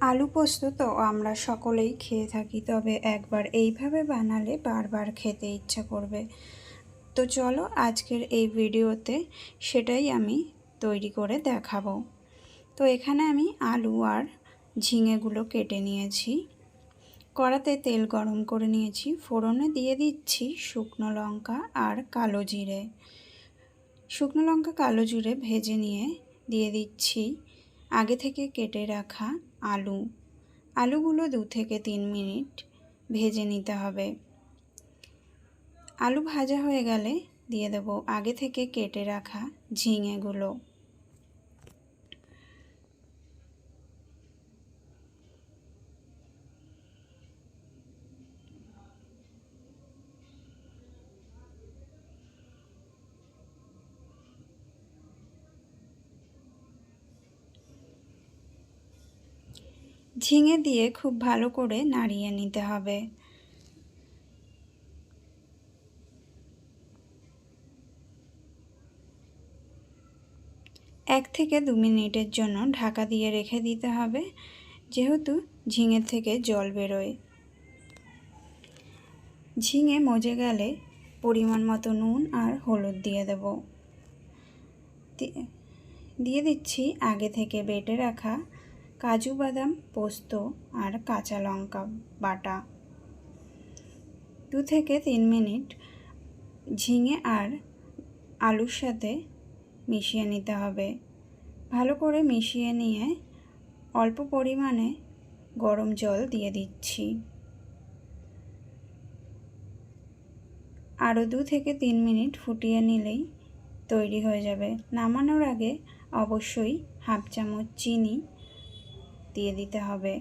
আলু পোস্ত তো আমরা সকলেই খেয়ে থাকি, তবে একবার এইভাবে বানালে বারবার খেতে ইচ্ছা করবে। তো চলো আজকের এই ভিডিওতে সেটাই আমি তৈরি করে দেখাবো। তো এখানে আমি আলু আর ঝিঙেগুলো কেটে নিয়েছি। কড়াতে তেল গরম করে নিয়েছি, ফোড়নে দিয়ে দিচ্ছি শুকনো লঙ্কা আর কালো জিরে। শুকনো লঙ্কা, কালো জিরে ভেজে নিয়ে দিয়ে দিচ্ছি আগে থেকে কেটে রাখা আলু। আলুগুলো দু থেকে তিন মিনিট ভেজে নিতে হবে। আলু ভাজা হয়ে গেলে দিয়ে দেবো আগে থেকে কেটে রাখা ঝিঙেগুলো। ঝিঙে দিয়ে খুব ভালো করে নাড়িয়ে নিতে হবে। এক থেকে দু মিনিটের জন্য ঢাকা দিয়ে রেখে দিতে হবে, যেহেতু ঝিঙের থেকে জল বেরোয়। ঝিঙে মজে গেলে পরিমাণ মতো নুন আর হলুদ দিয়ে দেব। দিয়ে দিচ্ছি আগে থেকে বেটে রাখা কাজু বাদাম, পোস্ত আর কাঁচা লঙ্কা বাটা। দু থেকে তিন মিনিট ঝিঙে আর আলুর সাথে মিশিয়ে নিতে হবে। ভালো করে মিশিয়ে নিয়ে অল্প পরিমাণে গরম জল দিয়ে দিচ্ছি। আরও দু থেকে তিন মিনিট ফুটিয়ে নিলেই তৈরি হয়ে যাবে। নামানোর আগে অবশ্যই হাফ চামচ চিনি দিয়ে দিতে হবে।